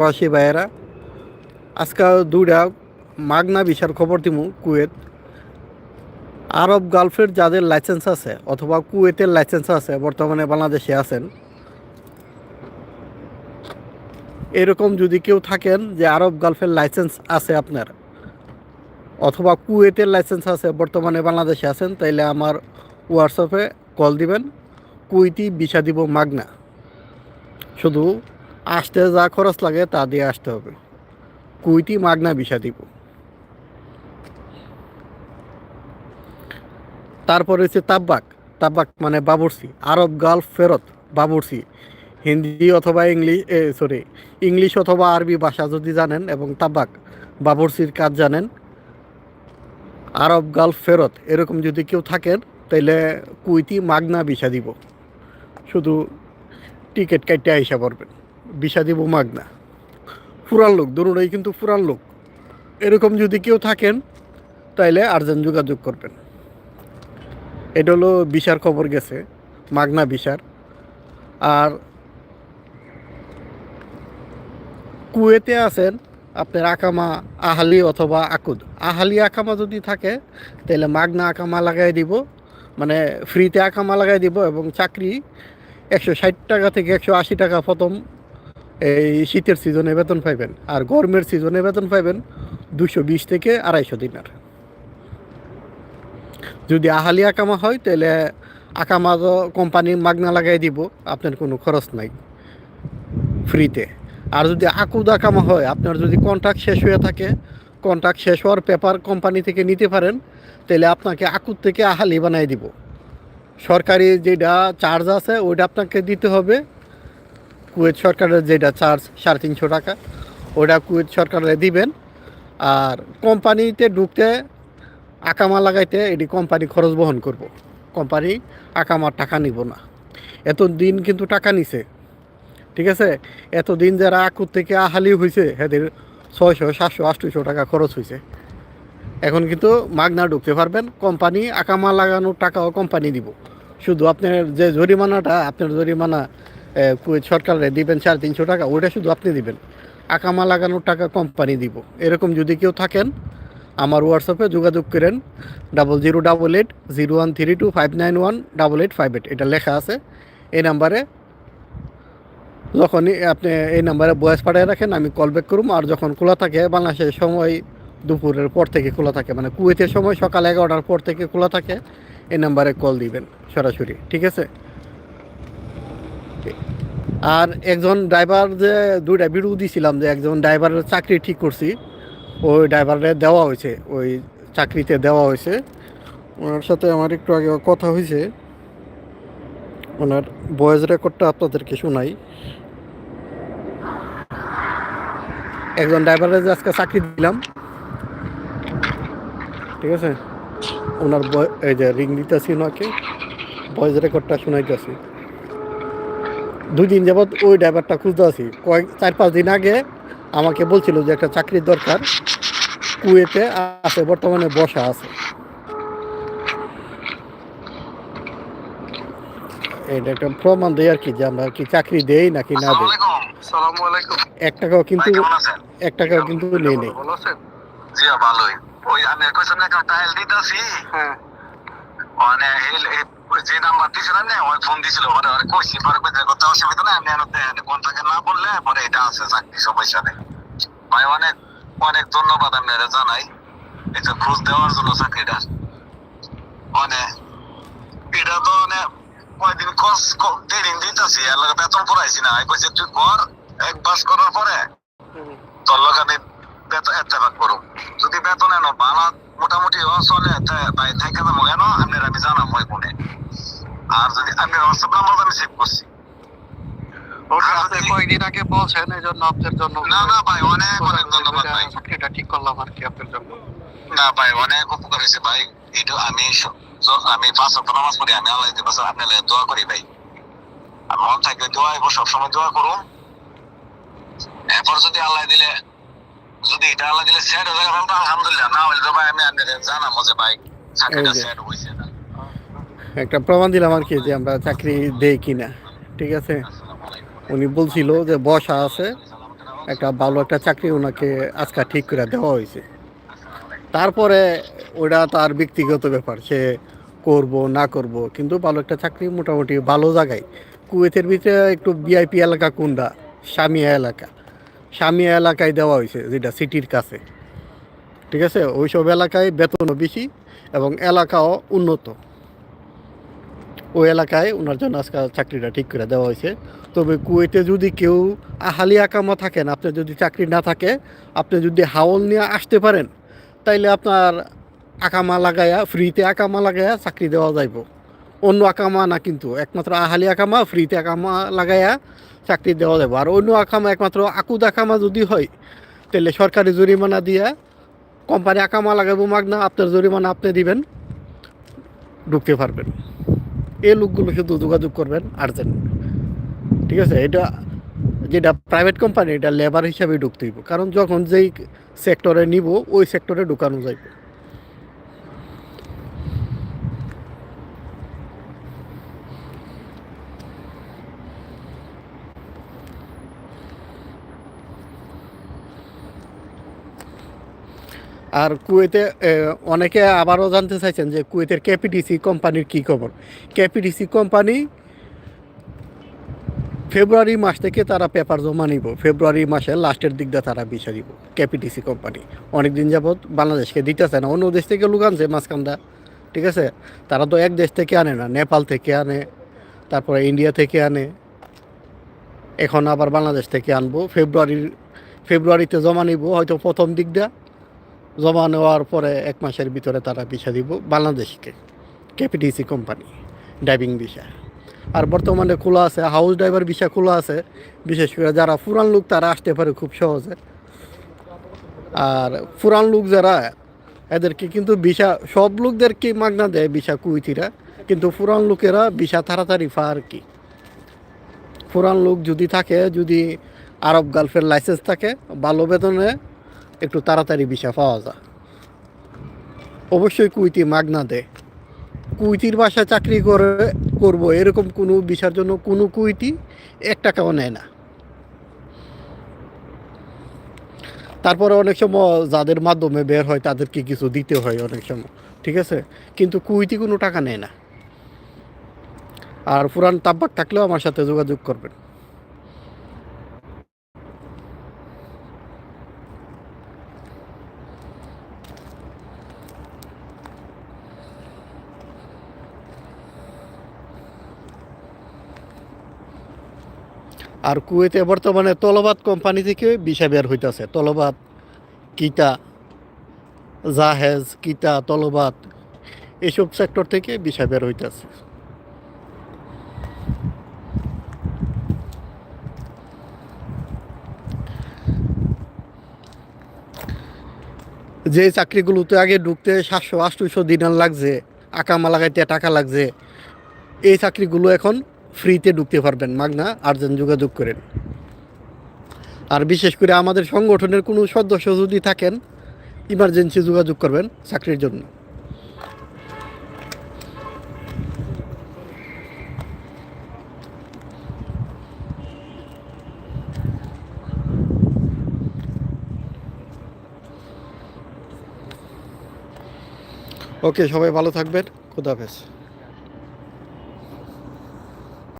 প্রবাসী ভাইয়েরা, আজকে দুইটা মাগনা বিশার খবর দিমু কুয়েত। আরব গালফের যাদের লাইসেন্স আছে, অথবা কুয়েতের লাইসেন্স আছে, বর্তমানে বাংলাদেশে আছেন। এরকম যদি কেউ থাকেন যে আরব গালফের লাইসেন্স আছে আপনার, অথবা কুয়েতের লাইসেন্স আছে, বর্তমানে বাংলাদেশে আছেন, তাইলে আমার হোয়াটসঅ্যাপে কল দিবেন। কুইতি ভিসা দিব মাগনা। শুধু আসতে যা খরচ লাগে তা দিয়ে আসতে হবে। কুইতি মাগনা ভিসা দিব। তারপরে হচ্ছে তাব্বাক। তাব্বাক মানে বাবুরসি। আরব গালফ ফেরত, বাবুরসি। হিন্দি অথবা ইংলিশ সরি ইংলিশ অথবা আরবি ভাষা যদি জানেন এবং তাব্বাক, বাবুরসির কাজ জানেন, আরব গালফ ফেরত, এরকম যদি কেউ থাকেন, তাইলে কুইতি মাগনা ভিসা দিব। শুধু টিকিট কাটতে আইসা পড়বেন। ভিসা দিব মাগনা পুরান লোক দুটোই কিন্তু পুরান লোক। এরকম যদি কেউ থাকেন, তাইলে আর্জেন্ট যোগাযোগ করবেন। এটা হলো বিশার খবর গেছে, মাগনা বিশার আর কুয়েতে আছেন আপনার আকামা আহালি অথবা আকুদ। আহালি আকামা যদি থাকে তাহলে মাগনা আকামা লাগাই দিব। মানে ফ্রিতে আকামা লাগাই দিব এবং চাকরি একশো ষাট টাকা থেকে একশো আশি টাকা প্রথম এই শীতের সিজনে বেতন পাইবেন আর গরমের সিজনে বেতন পাইবেন দুশো বিশ থেকে আড়াইশো দিনার। যদি আহালি আকামা হয়, তাহলে আকামা তো কোম্পানি মাগনা লাগাই দিব, আপনার কোনো খরচ নাই ফ্রিতে আর যদি আকুদ আকামা হয়, আপনার যদি কন্ট্রাক্ট শেষ হয়ে থাকে কন্ট্রাক্ট শেষ হওয়ার পেপার কোম্পানি থেকে নিতে পারেন, তাহলে আপনাকে আকুদ থেকে আহালি বানাই দিব। সরকারি যেটা চার্জ আছে, ওইটা আপনাকে দিতে হবে। কুয়েত সরকারের যেটা চার্জ সাড়ে তিনশো টাকা, ওটা কুয়েত সরকারে দিবেন। আর কোম্পানিতে ঢুকতে আকামা লাগাইতে এটি কোম্পানি খরচ বহন করব। কোম্পানি আকামার টাকা নিব না। এত দিন কিন্তু টাকা নিছে। ঠিক আছে? এত দিন যারা আকুর থেকে আহালি হয়েছে এদের ছয়শো, সাতশো আটশোশো টাকা খরচ হয়েছে এখন কিন্তু মাগনা ঢুকতে পারবেন। কোম্পানি আকামা লাগানোর টাকাও কোম্পানি দিব। শুধু আপনার যে জরিমানাটা, আপনার জরিমানা সরকারে দিবেন সাড়ে তিনশো টাকা, ওইটা শুধু আপনি দিবেন। আকামা লাগানোর টাকা কোম্পানি দিব। এরকম যদি কেউ থাকেন, আমার হোয়াটসঅ্যাপে যোগাযোগ করেন double zero double eight zero one three two five nine one double eight five eight এটা লেখা আছে। এই নাম্বারে যখনই আপনি এই নাম্বারে বয়স পাঠিয়ে রাখেন, আমি কল ব্যাক করুম, আর যখন খোলা থাকে, বাংলাদেশের সময় দুপুরের পর থেকে খোলা থাকে মানে কুয়েতের সময় সকাল এগারোটার পর থেকে খোলা থাকে, এই নাম্বারে কল দিবেন সরাসরি, ঠিক আছে? আর একজন ড্রাইভার যে দুইটা ভিডিও দিছিলাম যে একজন ড্রাইভারের চাকরি ঠিক করছি, ওই ড্রাইভারে দেওয়া হয়েছে, ওই চাকরিতে দেওয়া হয়েছে। ওনার সাথে আমার একটু আগে কথা হয়েছে। ওনার ভয়েস রেকর্ডটা আপনাদেরকে শোনাই। একজন ড্রাইভারের যে আজকে চাকরি দিলাম, ঠিক আছে? ওনার বয়- এই যে রিং দিতেছি ওনাকে ভয়েস রেকর্ডটা শোনাইতেছি। দুই দিন যাবৎ ওই ড্রাইভারটা খুঁজতে আছি। কয়েক চার পাঁচ দিন আগে আমাকে বলছিল যে একটা চাকরির দরকার। কুয়েতে আছে বর্তমানে বসা আছে। এটা একটা প্রমাণ দেয় আর কি যে আমরা কি চাকরি দেই নাকি না দেই। এক টাকাও কিন্তু এক টাকাও কিন্তু নেই নেই। জি ভালোই। ওই আমি কইছেন না টাইল দিতাছি। হ্যাঁ। মানে যে নাম্বার দিছিলেন না ওই ফোন দিছিল মানে আরে কইছি, পরে কইতে কথা অসুবিধা না আপনি আনতে কোন থেকে না বললে পরে এটা আছে চাকরি সবাই সাথে ভাই, অনেক অনেক ধন্যবাদ আপনারা জানাই যে খোঁজ দেওয়ার জন্য চাকরিটা। মানে এটা তো মানে কয়দিন খোঁজ ট্রেনিং দিতেছি লগে বেতন পড়াইছি না। কইছে, তুই কর, এক পাস করার পরে তোর লগে আমি বেতন এত্তেফাক করো যদি বেতন এনো, বালা মোটামুটি চলে ভাই থেকে কেন? আপনার আমি ওই কোনে আর যদি আপনার হোয়াটসঅ্যাপ নাম্বার আমি সেভ করছি। ওটা আপনি কয়েকদিন আগে বলছেন এই জন্য আপনার জন্য না না ভাই অনেক অনেক ধন্যবাদ ভাই। চাকরিটা ঠিক করলাম আর কি আপনার জন্য। না ভাই অনেক উপকার হয়েছে ভাই। এটা আমি আমি পাঁচ ওয়াক্ত নামাজ পড়ি আমি আল্লাহ দিবস আপনার দোয়া করি ভাই। আর মন থাকলে দোয়া এবং সবসময় দোয়া করুন। এরপর যদি আল্লাহ দিলে যদি এটা আল্লাহ দিলে সেট হয়ে যায় তাহলে আলহামদুলিল্লাহ। না হলে তো ভাই আমি আপনাদের জানাব যে ভাই চাকরিটা। সেট হয়েছে একটা প্রমাণ দিলাম আর কি যে আমরা চাকরি দেই কিনা, ঠিক আছে? উনি বলছিল যে বসা আছে, একটা ভালো একটা চাকরি ওনাকে আজকে ঠিক করে দেওয়া হয়েছে। তারপরে ওটা তার ব্যক্তিগত ব্যাপার, সে করব, না করব, কিন্তু ভালো একটা চাকরি মোটামুটি ভালো জায়গায়। কুয়েতের ভিতরে একটু ভিআইপি এলাকা কোনটা? সামিয়া এলাকা। সামিয়া এলাকায় দেওয়া হয়েছে, যেটা সিটির কাছে। ঠিক আছে? ওইসব এলাকায় বেতনও বেশি এবং এলাকাও উন্নত। ওই এলাকায় ওনার জন্য আজকে চাকরিটা ঠিক করে দেওয়া হয়েছে। তবে কুয়েতে যদি কেউ আহালি আকামা থাকেন আপনার যদি চাকরি না থাকে, আপনি যদি হাওল নিয়ে আসতে পারেন, তাইলে আপনার আকামা লাগায়া, ফ্রিতে আকামা লাগায়া চাকরি দেওয়া যাইব। অন্য আকামা না কিন্তু, একমাত্র আহালি আকামা, ফ্রিতে আকামা লাগায়া চাকরি দেওয়া যাবে আর অন্য আকামা, একমাত্র আকুদ আকামা যদি হয় তাহলে সরকারি জরিমানা দিয়া কোম্পানি আকামা লাগাবো মাগনা, আপনার জরিমানা আপনি দিবেন, ঢুকতে পারবেন। এই লোকগুলো শুধু যোগাযোগ করবেন আর্জেন্ট। ঠিক আছে? এটা যেটা প্রাইভেট কোম্পানি এটা লেবার হিসাবে ঢুকতে হইব। কারণ যখন যেই সেক্টরে নিব, ওই সেক্টরে ঢুকানো যাইব। আর কুয়েতে অনেকে আবারও জানতে চাইছেন যে কুয়েতের ক্যাপিটিসি কোম্পানির কী খবর? ক্যাপিটিসি কোম্পানি ফেব্রুয়ারি মাস থেকে তারা পেপার জমা নিব। ফেব্রুয়ারি মাসের লাস্টের দিক দিয়ে তারা বিষয় দিব ক্যাপিটিসি কোম্পানি। অনেক দিন যাবৎ বাংলাদেশকে দিতেছে না, অন্য দেশ থেকে লোক আনছে মাঝখানটা ঠিক আছে? তারা তো এক দেশ থেকে আনে না, নেপাল থেকে আনে, তারপরে ইন্ডিয়া থেকে আনে। এখন আবার বাংলাদেশ থেকে আনব। ফেব্রুয়ারির, ফেব্রুয়ারিতে জমা নিব, হয়তো প্রথম দিক দিয়ে। জমা নেওয়ার পরে এক মাসের ভিতরে তারা ভিসা দিব বাংলাদেশকে, কেপিটিসি কোম্পানি ড্রাইভিং ভিসা আর বর্তমানে খোলা আছে হাউস ড্রাইভার ভিসা খোলা আছে, বিশেষ করে যারা পুরান লোক তারা আসতে পারে খুব সহজে। আর পুরান লোক যারা, এদেরকে কিন্তু ভিসা সব লোকদেরকে মাগনা দেয় ভিসা কুইতিরা, কিন্তু পুরান লোকেরা ভিসা তাড়াতাড়ি আর কি। পুরান লোক যদি থাকে, যদি আরব গালফের লাইসেন্স থাকে, ভালো বেতনে একটু তাড়াতাড়ি ভিসা পাওয়া যায়। অবশ্যই কুইতি মাগনা দেয় কুইতির বাসায় চাকরি করে, করব, এরকম কোনো ভিসার জন্য কোনো কুইতি এক টাকাও নেয় না। তারপরে অনেক সময় যাদের মাধ্যমে বের হয়, তাদেরকে কিছু দিতে হয় অনেক সময়, ঠিক আছে? কিন্তু কুইতি কোনো টাকা নেয় না। আর পুরান তাব্বাক থাকলেও আমার সাথে যোগাযোগ করবেন। আর কুয়েতে বর্তমানে তলবাদ কোম্পানি থেকে বিষা বের হইতেছে। তলবাদ, কিতা, জাহেজ, কিতা, তলবাদ, এসব সেক্টর থেকে বিষা বের হইতেছে। যে চাকরিগুলোতে আগে ঢুকতে সাতশো আটশোশো দিনার লাগছে, আকামা লাগাইতে টাকা লাগছে, এই চাকরিগুলো এখন ফ্রিতে ঢুকতে পারবেন। মাগনা, আর্জেন্ট যোগাযোগ করেন। আর বিশেষ করে আমাদের সংগঠনের কোনো সদস্য যদি থাকেন, ইমার্জেন্সি যোগাযোগ করবেন চাকরির জন্য। ওকে, সবাই ভালো থাকবেন। খুদাহাফেজ